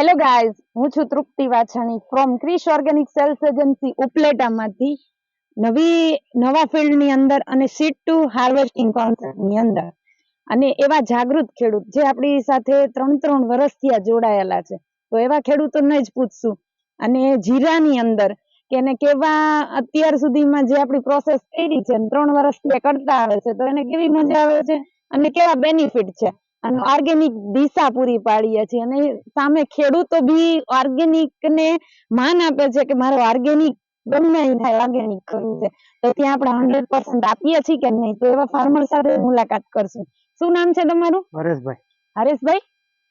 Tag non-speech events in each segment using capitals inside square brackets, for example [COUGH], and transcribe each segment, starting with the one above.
Hello guys હું છું Trupti Vachhani from Krish organic sales agency ઉપલેટામાંથી. નવી, નવા ફિલ્ડની અંદર અને સીડ ટુ હાર્વેસ્ટિંગ કોન્સેપ્ટની અંદર. અને એવા જાગૃત ખેડૂત જે આપણી સાથે ત્રણ ત્રણ વર્ષથી આ જોડાયેલા છે. તો એવા ખેડૂતોને જ પૂછશું. અને જીરાની અંદર, કે એને કેવા, અત્યાર સુધીમાં જે આપણી પ્રોસેસ કરી છે ત્રણ વર્ષથી કરતા આવે છે, તો એને કેવી મજા આવે છે? અને કેવા બેનિફિટ છે? ઓર્ગેનિક દિશા પૂરી પાડીએ છીએ. અને સામે ખેડૂતો બી ઓર્ગેનિક ને માન આપે છે કે મારે ઓર્ગેનિક ગમે થાય ઓર્ગેનિક કરવું છે. તો ત્યાં આપણે હંડ્રેડ પર્સન્ટ આપીએ છીએ કે નહીં? તો એવા ફાર્મર સાથે મુલાકાત કરશું. શું નામ છે તમારું? હરેશભાઈ. હરેશભાઈ?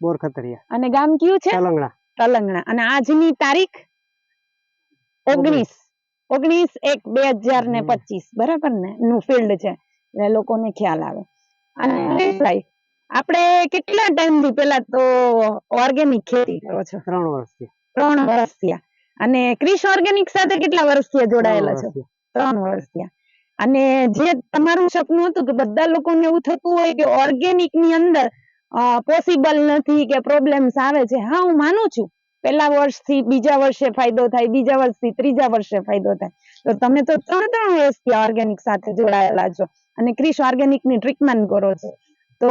બોરખતરિયા અને ગામ કયું છે? તલંગણા. તલંગણા. અને આજની તારીખ? ઓગણીસ. ઓગણીસ. એક બે હજાર ને પચીસ. બરાબર ને? નું ફિલ્ડ છે. એટલે લોકોને ખ્યાલ આવે. અને હરેશભાઈ આપણે કેટલા ટાઈમથી પેલા તો ઓર્ગેનિક ખેતી કરો છો? ત્રણ વર્ષથી ત્રણ વર્ષ થયા. અને ક્રિશ ઓર્ગેનિક સાથે કેટલા વર્ષ થયા જોડાયેલા છો? ત્રણ વર્ષ થયા. અને જે તમારું સપનું હતું કે બધા લોકોને એવું થતું હોય કે ઓર્ગેનિકની અંદર પોસિબલ નથી કે પ્રોબ્લેમ્સ આવે છે હા હું માનું છું. પહેલા વર્ષથી બીજા વર્ષે ફાયદો થાય બીજા વર્ષથી ત્રીજા વર્ષે ફાયદો થાય. તો તમે તો ત્રણ ત્રણ વર્ષથી ઓર્ગેનિક સાથે જોડાયેલા છો. અને ક્રિશ ઓર્ગેનિકની ટ્રીટમેન્ટ કરો છો. તો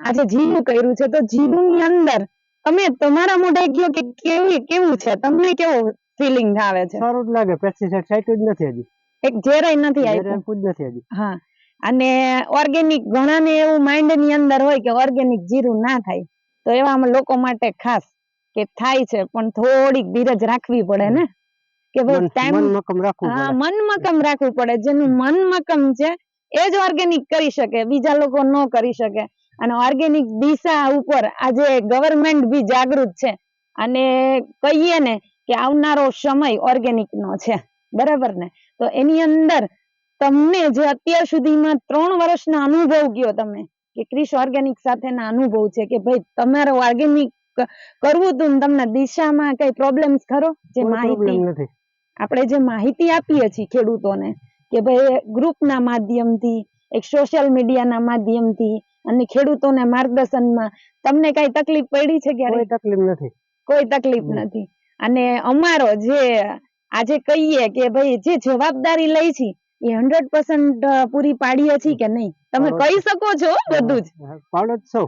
આજે જીરું કર્યું છે તો જીરું ની અંદર તમે તમારા મોઢે કયો કે કેવી કેવું છે? તમને કેવું ફિલિંગ આવે છે? સારું જ લાગે પેસ્ટિસાઇડ છાંટ્યું જ નથી હજી. એક જરાય નથી આવ્યું નથી હજી. હા અને ઓર્ગેનિક ઘણાને એવું માઇન્ડની અંદર હોય કે ઓર્ગેનિક જીરું ના થાય તો એવા લોકો માટે ખાસ કે થાય છે પણ થોડીક ધીરજ રાખવી પડે ને? કે ભાઈ ટાઈમ મન મક્કમ રાખવું પડે. જેનું મન મકમ છે એ જ ઓર્ગેનિક કરી શકે બીજા લોકો ન કરી શકે. અને ઓર્ગેનિક દિશા ઉપર આજે ગવર્મેન્ટ બી જાગૃત છે. અને કહીએ ને કે આવનારો સમય ઓર્ગેનિક નો છે. બરાબર ને? તો એની અંદર તમને જે અત્યાર સુધીમાં ત્રણ વર્ષનો અનુભવ ગયો તમે? કે ક્રિશ ઓર્ગેનિક સાથેના અનુભવ છે કે ભાઈ તમારો ઓર્ગેનિક કરવું તું તમને દિશામાં કઈ પ્રોબ્લેમ્સ ખરો? જે માહિતી આપણે જે માહિતી આપીએ છીએ ખેડૂતોને કે ભાઈ ગ્રુપના માધ્યમથી એક સોશિયલ મીડિયાના માધ્યમથી અને ખેડૂતોના માર્ગદર્શનમાં. તમને કઈ તકલીફ પડી છે ક્યારે તકલીફ નથી. કોઈ તકલીફ નથી. અને અમારો જે આજે કહીએ કે ભાઈ જે જવાબદારી લઈ છે એ હંડ્રેડ પર્સન્ટ પૂરી પાડીએ છીએ કે નહીં? તમે કહી શકો છો બધું જ. પાડો સો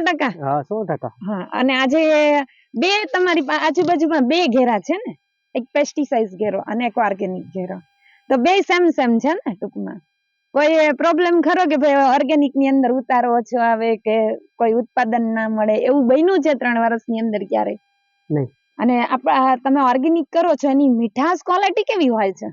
ટકા. [LAUGHS] હા સો ટકા. હા અને આજે બે તમારી આજુબાજુમાં બે ઘેરા છે ને? એક પેસ્ટિસાઇડ ઘેરો અને એક ઓર્ગેનિક ઘેરો. તો બે સેમ સેમ છે ને ટૂંકમાં. કોઈ પ્રોબ્લેમ ખરો કે ભાઈ ઓર્ગેનિકની અંદર ઉતારો ઓછો આવે કે કોઈ ઉત્પાદન ના મળે એવું બન્યું છે ત્રણ વર્ષની અંદર ક્યારે નહીં. અને તમે ઓર્ગેનિક કરો છો એની મીઠાશ ક્વોલિટી કેવી હોય છે?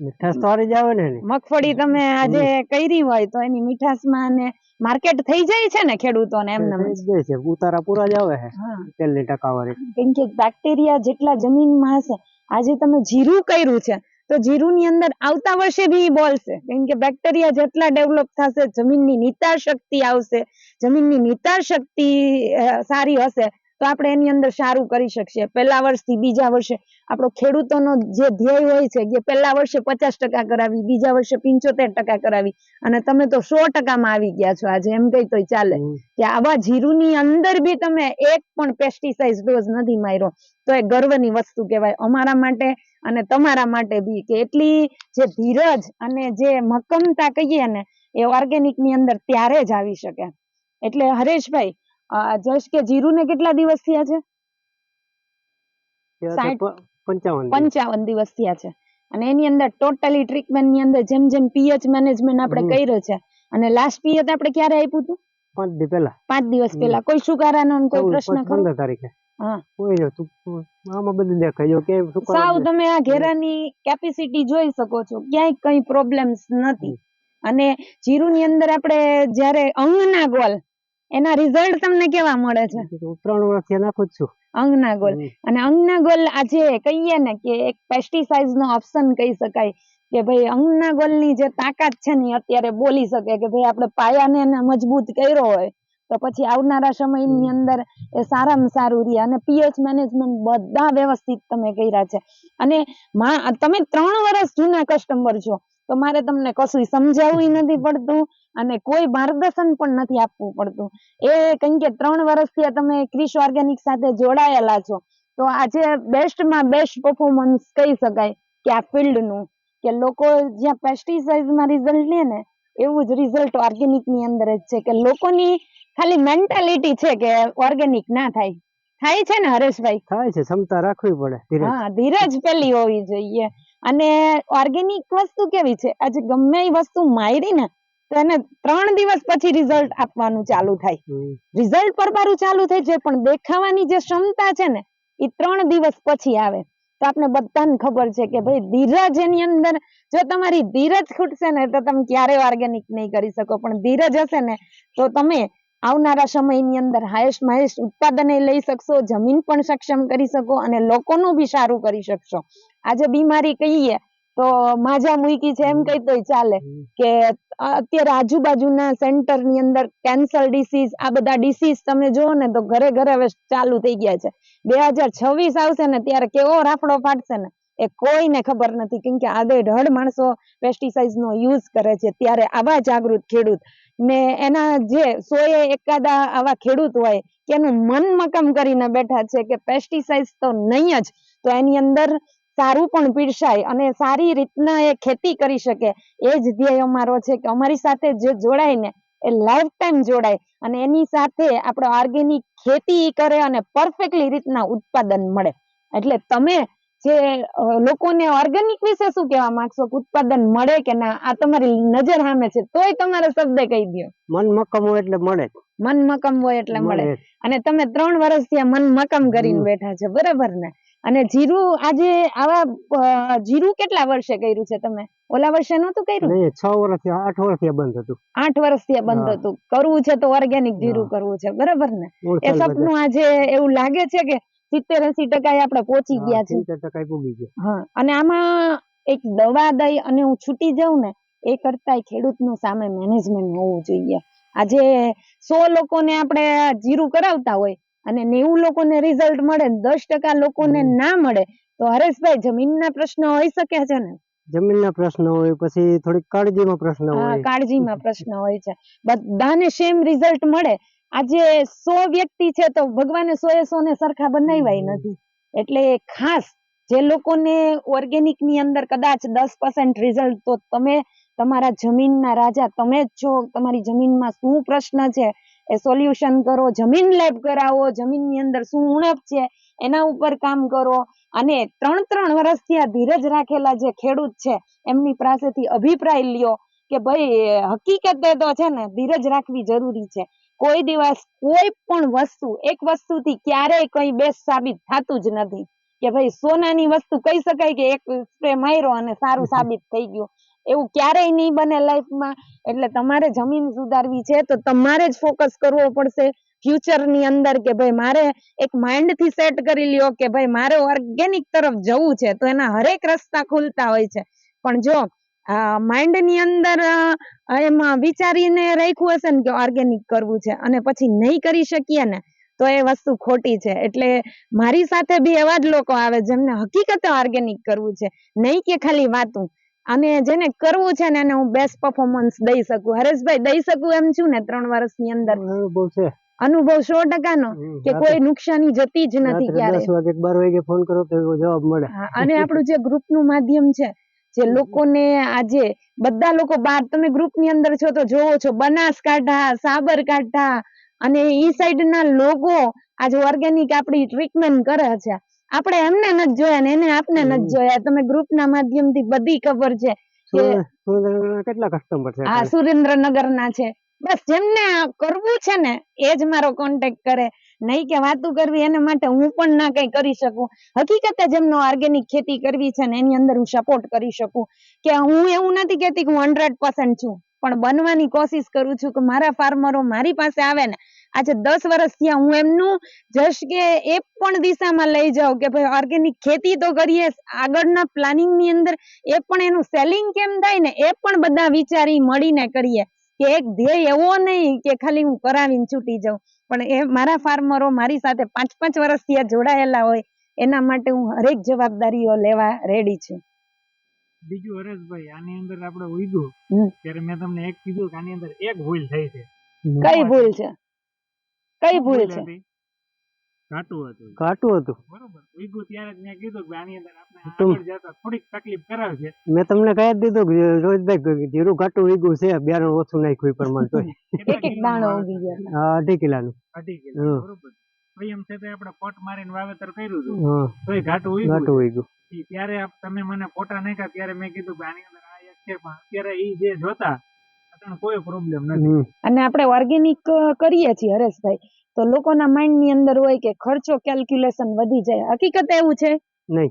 મીઠાશ તો હારી જ આવે ને એની. મગફળી તમે આજે કરી હોય તો એની મીઠાશમાં ને માર્કેટ થઈ જાય છે ને ખેડૂતોને એમને થઈ જ જાય છે. ઉતારા પૂરા જ આવે છે હા. તેલની ટકાવારી. કેમ કે બેક્ટેરિયા જેટલા જમીનમાં હશે આજે તમે જીરું કર્યું છે તો જીરું ની અંદર આવતા વર્ષે બી ઈ બોલશે. કેમ કે બેક્ટેરિયા જેટલા ડેવલપ થશે જમીનની નિતાર શક્તિ આવશે જમીનની નિતાર શક્તિ અ, સારી હશે તો આપણે એની અંદર સારું કરી શકીએ પહેલા વર્ષથી બીજા વર્ષે આપણો ખેડૂતોનો જે ધ્યેય હોય છે કે પહેલા વર્ષે પચાસ ટકા કરાવી બીજા વર્ષે પંચોતેર ટકા કરાવી અને તમે તો સો ટકામાં આવી ગયા છો આજે. એમ કઈ તો ચાલે કે આવા જીરુની અંદર બી તમે એક પણ પેસ્ટિસાઇડ ડોઝ નથી માર્યો. તો એ ગર્વની વસ્તુ કહેવાય. અમારા માટે અને તમારા માટે બી કે એટલી જે ધીરજ અને જે મક્કમતા કહીએ ને એ ઓર્ગેનિકની અંદર ત્યારે જ આવી શકે. એટલે હરેશભાઈ જશ કે જીરુને કેટલા દિવસ થયા છે? પંચાવન દિવસ. થયા છે. અને એની અંદર ટોટલી ટ્રીટમેન્ટની અંદર જેમ જેમ પીએચ મેનેજમેન્ટ આપણે કર્યો છે અને લાસ્ટ પીએચ આપણે ક્યારે આપ્યું હતું? પાંચ દિવસ પહેલા. પાંચ દિવસ પહેલા. કોઈ સુકારાનો ને કોઈ પ્રશ્ન ખરો? તારીખે. સાવ તમે આ ઘેરાની કેપેસિટી જોઈ શકો છો. ક્યાંય કઈ પ્રોબ્લેમ્સ નથી. અને જીરું ની અંદર આપણે જ્યારે અંગના ગોલ એના રિઝલ્ટ તમને કેવા મળે છે? ત્રણ વર્ષથી નાખું છું. અંગના ગોલ અને અંગના ગોલ આજે કહીએ ને કે એક પેસ્ટિસાઇડ નો ઓપ્શન કહી શકાય કે ભાઈ અંગના ગોલની જે તાકાત છે ને અત્યારે બોલી શકે કે ભાઈ આપણે પાયાને એને મજબૂત કર્યો હોય તો પછી આવનારા સમયની. અંદર એ સારામાં સારું રહે. અને પીએચ મેનેજમેન્ટ બધા વ્યવસ્થિત તમે કર્યા છે. અને માં તમે ત્રણ વર્ષ જૂના કસ્ટમર છો. તો મારે તમને કશું સમજાવવું નથી પડતું અને કોઈ માર્ગદર્શન પણ નથી આપવું પડતું. એ કેમ કે ત્રણ વર્ષથી તમે ક્રિશ ઓર્ગેનિક સાથે જોડાયેલા છો. તો આજે બેસ્ટમાં બેસ્ટ પરફોર્મન્સ કહી શકાય કે આ ફિલ્ડનું કે લોકો જ્યાં પેસ્ટિસાઇડમાં રિઝલ્ટ લે ને એવું જ રિઝલ્ટ ઓર્ગેનિકની અંદર જ છે કે લોકોની ખાલી મેન્ટાલિટી છે કે ઓર્ગેનિક ના થાય. થાય છે ને હરેશભાઈ? થાય છે ક્ષમતા રાખવી પડે હા ધીરજ પેલી હોવી જોઈએ. અને ઓર્ગેનિક વસ્તુ કેવી છે? આજે ગમે એ વસ્તુ માયરી ને તો એને ત્રણ દિવસ પછી રિઝલ્ટ આપવાનું ચાલુ થાય. રિઝલ્ટ પરબારું ચાલુ થઈ છે પણ દેખાવાની જે ક્ષમતા છે ને એ ત્રણ દિવસ પછી આવે. તો આપણે બધાને ખબર છે કે ભાઈ ધીરજ એની અંદર જો તમારી ધીરજ ખૂટશે ને તો તમે ક્યારેય ઓર્ગેનિક નહીં કરી શકો. પણ ધીરજ હશે ને તો તમે આવનારા સમયની અંદર હાઈએસ્ટ હાઈએસ્ટ ઉત્પાદન લઈ શકશો જમીન પણ સક્ષમ કરી શકો અને લોકોનું બી સારું કરી શકશો. આજે બીમારી કહીએ તો માજા મૂકી છે એમ કહી તોય ચાલે. કે અત્યારે આજુબાજુના સેન્ટરની અંદર કેન્સર ડિસીઝ આ બધા ડિસીઝ તમે જુઓ ને તો ઘરે ઘરે હવે ચાલુ થઈ ગયા છે. બે હજાર છવ્વીસ આવશે ને ત્યારે કેવો રાફડો ફાટશે ને એ કોઈને ખબર નથી. કેમ કે આડે ઢળ માણસો પેસ્ટિસાઇડ નો યુઝ કરે છે. ત્યારે આવા જાગૃત ખેડૂત ને એના જે સો એ એકાદા આવા ખેડૂત હોય કે એનું મન મકમ કરીને બેઠા છે કે પેસ્ટિસાઇડ તો નહીં જ તો એની અંદર સારું પણ પીરસાય અને સારી રીતના એ ખેતી કરી શકે. એ જ ધ્યેય અમારો છે કે અમારી સાથે જે જોડાય ને એ લાઈફ ટાઈમ જોડાય અને એની સાથે આપણે ઓર્ગેનિક ખેતી કરે અને પરફેક્ટલી રીતના ઉત્પાદન મળે. એટલે તમે જે લોકોને ઓર્ગેનિક વિશે શું કહેવા માંગશો? કે ઉત્પાદન મળે કે ના? આ તમારી નજર સામે છે. તોય તમારે શબ્દ કહી દો મન મક્કમ હોય એટલે મળે. મન મકમ હોય એટલે મળે. અને તમે ત્રણ વર્ષથી મન મકમ કરીને. બેઠા છો. બરાબર ને? અને જીરું આજે આવા જીરું કેટલા વર્ષે કર્યું છે તમે? ઓલા વર્ષે નતું કર્યું? નહીં છ વર્ષથી આઠ વર્ષથી બંધ હતું. આઠ વર્ષથી બંધ હતું. કરવું છે તો ઓર્ગેનિક જીરું કરવું છે બરાબર ને? એ સપનું આજે એવું લાગે છે કે સિત્તેર એસી ટકા આપણે પહોંચી ગયા છે સિત્તેર ટકા પહોંચી ગયા. હા અને આમાં એક દવા દઈ અને હું છૂટી જાઉં ને એ કરતાંય ખેડૂતનું સામે મેનેજમેન્ટ હોવું જોઈએ. આજે સો લોકોને આપણે જીરું કરાવતા હોય અને નેવું લોકોને રિઝલ્ટ મળે ને દસ ટકા લોકોને ના મળે તો હરેશભાઈ જમીનના પ્રશ્ન હોઈ શકે છે ને? જમીનના પ્રશ્ન હોય પછી થોડીક કાળજીમાં પ્રશ્ન હોય. કાળજીમાં પ્રશ્ન હોય છે. બધાને સેમ રિઝલ્ટ મળે. આજે સો વ્યક્તિ છે તો ભગવાને સો એ સો ને સરખા બનાવ્યા નથી. એટલે ખાસ જે લોકોને ઓર્ગેનિકની અંદર કદાચ દસ પર્સન્ટ રિઝલ્ટ તો તમે તમારા જમીનના રાજા તમે જ છો. તમારી જમીનમાં શું પ્રશ્ન છે? એ સોલ્યુશન કરો જમીન લેબ કરાવો જમીનની અંદર શું ઉણપ છે એના ઉપર કામ કરો. અને ત્રણ ત્રણ વર્ષથી આ ધીરજ રાખેલા જે ખેડૂત છે એમની પાસેથી અભિપ્રાય લ્યો કે ભાઈ હકીકતે તો છે ને ધીરજ રાખવી જરૂરી છે. કોઈ દિવસ કોઈ પણ વસ્તુ એક વસ્તુથી ક્યારેય કઈ બેસ્ટ સાબિત થતું જ નથી. કે ભાઈ સોનાની વસ્તુ કહી શકાય કે એક સ્પ્રે માર્યો અને સારું [LAUGHS] સાબિત થઈ ગયું. એવું ક્યારેય નહીં બને લાઈફમાં એટલે તમારે જમીન સુધારવી છે તો તમારે જ ફોકસ કરવો પડશે ફ્યુચરની અંદર કે ભાઈ મારે એક માઇન્ડથી સેટ કરી લ્યો કે ભાઈ મારે ઓર્ગેનિક તરફ જવું છે તો એના હરેક રસ્તા ખુલતા હોય છે. પણ જો માઇન્ડની અંદર એમાં વિચારીને રાખ્યું હશે ને કે ઓર્ગેનિક કરવું છે અને પછી નહીં કરી શકીએ ને, તો એ વસ્તુ ખોટી છે. એટલે મારી સાથે બી એવા જ લોકો આવે જેમને હકીકતે ઓર્ગેનિક કરવું છે. નહીં કે ખાલી વાતું. અને જેને કરવું છે ને એને હું બેસ્ટ પરફોર્મન્સ દઈ શકું. હરેશભાઈ દઈ શકું એમ છું ને ત્રણ વર્ષની અંદર? અનુભવ છે. અનુભવ સો ટકાનો? કે કોઈ નુકસાની જતી જ નથી ક્યારે? દસ વાગે બાર વાગે ફોન કરો તો એવો જવાબ મળે. અને આપણું જે ગ્રુપનું માધ્યમ છે જે લોકોને આજે બધા લોકો બાર તમે ગ્રુપની અંદર છો તો જોવો છો બનાસકાંઠા સાબરકાંઠા અને ઈ સાઈડ ના લોકો આજે ઓર્ગેનિક આપણી ટ્રીટમેન્ટ કરે છે. આપણે એમને નથી જોયા ને એને આપને નથી જોયા. તમે ગ્રુપ ના માધ્યમથી બધી ખબર છે કેટલા કસ્ટમર છે હા સુરેન્દ્રનગર ના છે. બસ જેમને કરવું છે ને એ જ મારો કોન્ટેક્ટ કરે. નહીં કે વાતું કરવી એના માટે હું પણ ના કઈ કરી શકું. હકીકતે જેમનો ઓર્ગેનિક ખેતી કરવી છે ને એની અંદર હું સપોર્ટ કરી શકું. કે હું એવું નથી કહેતી કે હું હંડ્રેડ પર્સન્ટ છું. પણ બનવાની કોશિશ કરું છું કે મારા ફાર્મરો મારી પાસે આવે ને આજે દસ વર્ષ થયા હું એમનું જશ કે એ પણ દિશામાં લઈ જાઉં કે ભાઈ ઓર્ગેનિક ખેતી તો કરીએ આગળના પ્લાનિંગની અંદર એ પણ એનું સેલિંગ કેમ થાય ને એ પણ બધા વિચારી મળીને કરીએ કે એક ધ્યેય એવો નહીં કે ખાલી હું કરાવીને છૂટી જાઉં. પણ એ મારા ફાર્મરો મારી સાથે પાંચ પાંચ વર્ષથી આ જોડાયેલા હોય એના માટે હું હરેક જવાબદારીઓ લેવા રેડી છું. બીજું હરેશભાઈ આની અંદર આપણે ઉઈગું ત્યારે મેં તમને એક કીધું કે આની અંદર એક ભૂલ થઈ છે. કઈ ભૂલ છે? કઈ ભૂલ છે? ઘાટું હતું કાટું હતું? બરોબર. ઉઈગું ત્યારે મેં કીધું કે આની અંદર આપણે આગળ જતા થોડીક તકલીફ કરાવશે મેં તમને કહી દીધું કે રોજભાઈ જીરું કાટું વીગું છે બિયારણ ઓછું નાખ્યું પ્રમાણે એક એક દાણો ઉગી ગયા આ અઢી કિલાનું. અઢી કિલો હમ. બરોબર. તો એમ છતાં આપણે પોટ મારીને વાવેતર કર્યું હતું. તોય ઘાટું કાટું વીગું ત્યારે તમે મને ફોટા નાખ્યા ત્યારે મેં કીધું કે આની અંદર આ એક છે પણ અત્યારે ઈ જે જોતા કોઈ પ્રોબ્લેમ નથી. અને આપણે ઓર્ગેનિક કરીએ છીએ હરેશભાઈ. તો લોકોના માઇન્ડની અંદર હોય કે ખર્ચો કેલ્ક્યુલેશન વધી જાય. હકીકત એવું છે? નહીં.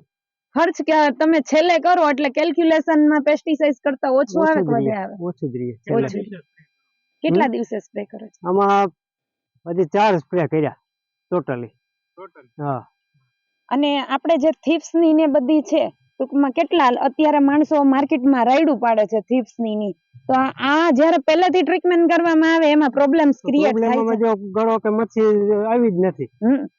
ખર્ચ કે તમે છેલ્લે કરો એટલે કેલ્ક્યુલેશનમાં પેસ્ટિસાઇડ કરતા ઓછું આવે ઓછું કે વધારે આવે? ઓછું જ રહે ઓછું. કેટલા દિવસે સ્પ્રે કરો છો? આમાં હજી ચાર સ્પ્રે કર્યા ટોટલી ટોટલ હા. અને આપણે જે થીપ્સની ને બધી છે ટૂંકમાં કેટલા અત્યારે માણસો માર્કેટમાં રાયડું પાડે છે થીપ્સની. તો આ- જ્યારે પહેલેથી ટ્રીટમેન્ટ કરવામાં આવે એમાં પ્રોબ્લેમ્સ ક્રિએટ થાય છે. જો ગળો કે મચ્છી આવી જ નથી.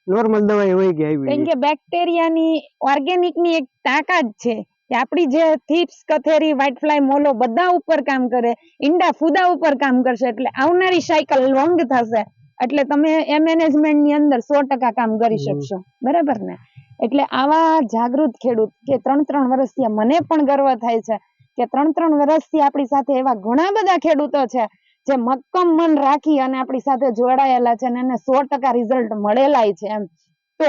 નોર્મલ દવાઈ હોય કે આવી કેમ કે બેક્ટેરિયાની ઓર્ગેનિકની એક તાકાત છે કે આપણી જે થીપ્સ કથેરી વ્હાઇટ ફ્લાય મોલો બધા ઉપર કામ કરે ઈંડા ફૂદા ઉપર કામ કરશે એટલે આવનારી સાયકલ લોંગ થશે. એટલે તમે એ મેનેજમેન્ટની અંદર સો ટકા કામ કરી શકશો. બરાબર ને? એટલે આવા જાગૃત ખેડૂત કે ત્રણ ત્રણ વર્ષથી મને પણ ગર્વ થાય છે કે ત્રણ ત્રણ વર્ષથી આપણી સાથે એવા ઘણા બધા ખેડૂતો છે જે મક્કમ મન રાખી અને આપણી સાથે જોડાયેલા છે અને એને સો ટકા રિઝલ્ટ મળેલાય છે એમ. તો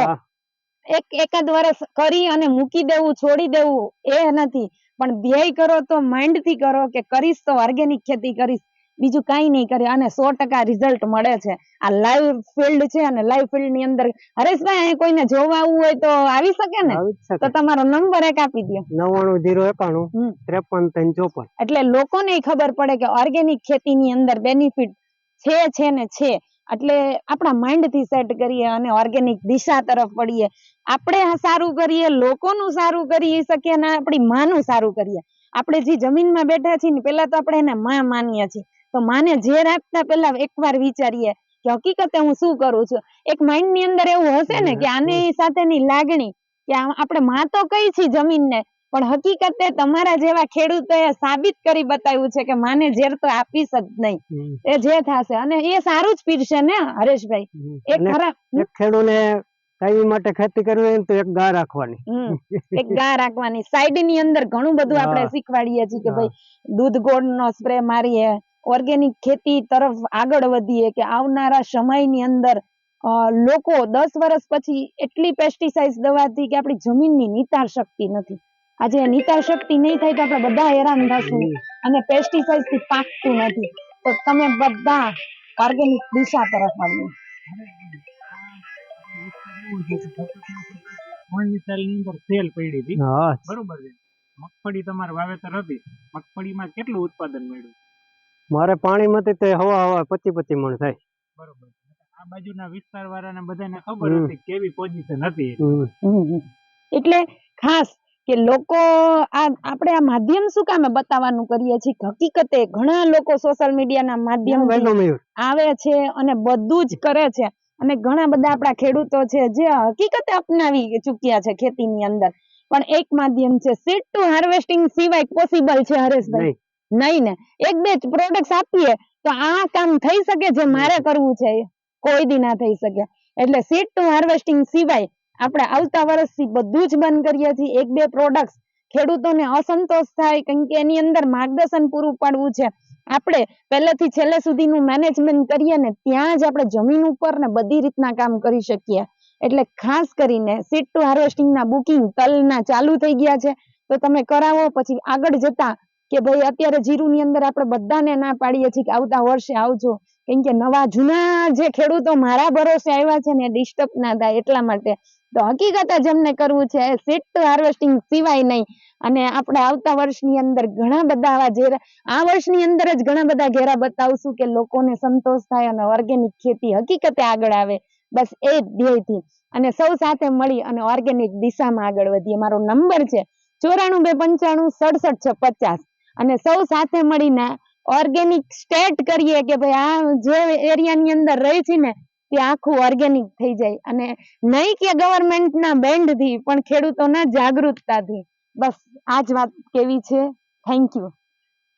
એક એકાદ વર્ષ કરી અને મૂકી દેવું છોડી દેવું એ નથી. પણ ધ્યેય કરો તો માઇન્ડથી કરો કે કરીશ તો ઓર્ગેનિક ખેતી કરીશ. બીજું કાંઈ નહીં કરે અને સો ટકા રિઝલ્ટ મળે છે. આ લાઈવ ફિલ્ડ છે અને લાઈવ ફિલ્ડની અંદર હરેશભાઈ અહીં કોઈને જોવા આવવું હોય તો આવી શકે ને? તો તમારો નંબર એક આપી દો નવ્વાણું જીરો એકાણું ત્રેપન ત્રણ ચોપન એટલે લોકોને ખબર પડે કે ઓર્ગેનિક ખેતીની અંદર બેનિફિટ છે છે ને છે. એટલે આપણા માઇન્ડથી સેટ કરીએ અને ઓર્ગેનિક દિશા તરફ પડીએ આપણે સારું કરીએ લોકોનું સારું કરી શકીએ અને આપણી માનું સારું કરીએ. આપણે જે જમીનમાં બેઠા છીએ ને પેલા તો આપણે એને માં માનીએ છીએ. તો માને જે રાખતા પહેલા એકવાર વિચારીએ કે હકીકતે હું શું કરું છું? એક માઇન્ડની અંદર એવું હશે ને કે આની સાથેની લાગણી કે આપણે માં તો કઈ છી જમીનને પણ હકીકતે તમારા જેવા ખેડૂતોએ સાબિત કરી બતાવ્યું છે કે માને ઝેર તો આપીશ જ નહીં. એ જે થશે. અને એ સારું જ પીરશે ને હરેશભાઈ? એ એક ખરા ખેડૂને કાયમી માટે ખેતી કરવી હોય તો એક ગા રાખવાની. [LAUGHS] એક ગા રાખવાની. સાઈડની અંદર ઘણું બધું આપણે શીખવાડીએ છીએ કે ભાઈ દૂધ ગોળ નો સ્પ્રે મારીએ ઓર્ગેનિક ખેતી તરફ આગળ વધીએ કે આવનારા સમયની અંદર લોકો દસ વર્ષ પછી એટલી પેસ્ટિસાઇડ દવાથી કે આપણી જમીનની નિતાર શક્તિ નથી. આજે નિતાર શક્તિ નહીં થાય તો આપણે બધા હેરાન થશું અને પેસ્ટિસાઇડથી પાકતું નથી. તો તમે બધા ઓર્ગેનિક દિશા તરફ સેલ પડી હતી. બરોબર છે. મગફળી તમારે વાવેતર હતી. મગફળીમાં કેટલું ઉત્પાદન મળ્યું? મારે પાણી પાણીમાંથી તે હવા હવા પચી પચી મણ થાય. બરોબર. આ બાજુના વિસ્તાર વાળાને બધાને ખબર હતી કેવી પોઝિશન હતી. એટલે ખાસ કે લોકો આ આપણે આ માધ્યમ શું કામે બતાવવાનું કરીએ છીએ? હકીકતે ઘણા લોકો સોશિયલ મીડિયાના માધ્યમ આવે છે અને બધું જ કરે છે. અને ઘણા બધા આપણા ખેડૂતો છે જે હકીકતે અપનાવી ચૂક્યા છે ખેતીની અંદર. પણ એક માધ્યમ છે. સીડ ટુ હાર્વેસ્ટિંગ સિવાય પોસિબલ છે હરેશભાઈ? નહીં ને એક બે પ્રોડક્ટ આપીએ તો આ કામ થઈ શકે જે મારે કરવું છે કોઈ દી ના થઈ શકે. એટલે સીડ ટુ હાર્વેસ્ટિંગ સિવાય આપણે આવતા વર્ષથી બધું જ બંધ કરીએ છીએ. એક બે પ્રોડક્ટ ખેડૂતોને અસંતોષ થાય કેમ કે એની અંદર માર્ગદર્શન પૂરું પાડવું છે. આપણે પહેલેથી છેલ્લે સુધીનું મેનેજમેન્ટ કરીએ ને ત્યાં જ આપણે જમીન ઉપર ને બધી રીતના કામ કરી શકીએ. એટલે ખાસ કરીને સીટ ટુ હાર્વેસ્ટિંગ ના બુકિંગ તલના ચાલુ થઈ ગયા છે. તો તમે કરાવો પછી આગળ જતા કે ભાઈ અત્યારે જીરું ની અંદર આપણે બધાને ના પાડીએ છીએ કે આવતા વર્ષે આવજો. કેમ કે નવા જૂના જે ખેડૂતો મારા ભરોસે આવ્યા છે ને ડિસ્ટર્બ ના થાય એટલા માટે. તો હકીકત જ અમને કરવું છે. સીટ હાર્વેસ્ટિંગ સિવાય નહીં. અને આપણે આવતા વર્ષની અંદર ઘણા બધા આવા ઘેરા આ વર્ષની અંદર જ ઘણા બધા ઘેરા બતાવશું કે લોકોને સંતોષ થાય અને ઓર્ગેનિક ખેતી હકીકતે આગળ આવે. બસ એ ધ્યેયથી. અને સૌ સાથે મળી અને ઓર્ગેનિક દિશામાં આગળ વધીએ. મારો નંબર છે ચોરાણું બે પંચાણું સડસઠ છ પચાસ. અને સૌ સાથે મળીને ઓર્ગેનિક સ્ટેટ કરીએ કે ભાઈ આ જે એરિયાની અંદર રહી છે ને તે આખું ઓર્ગેનિક થઈ જાય. અને નહીં કે ગવર્મેન્ટના બેન્ડથી પણ ખેડૂતોના જાગૃતતાથી. બસ આ જ વાત કેવી છે. Thank you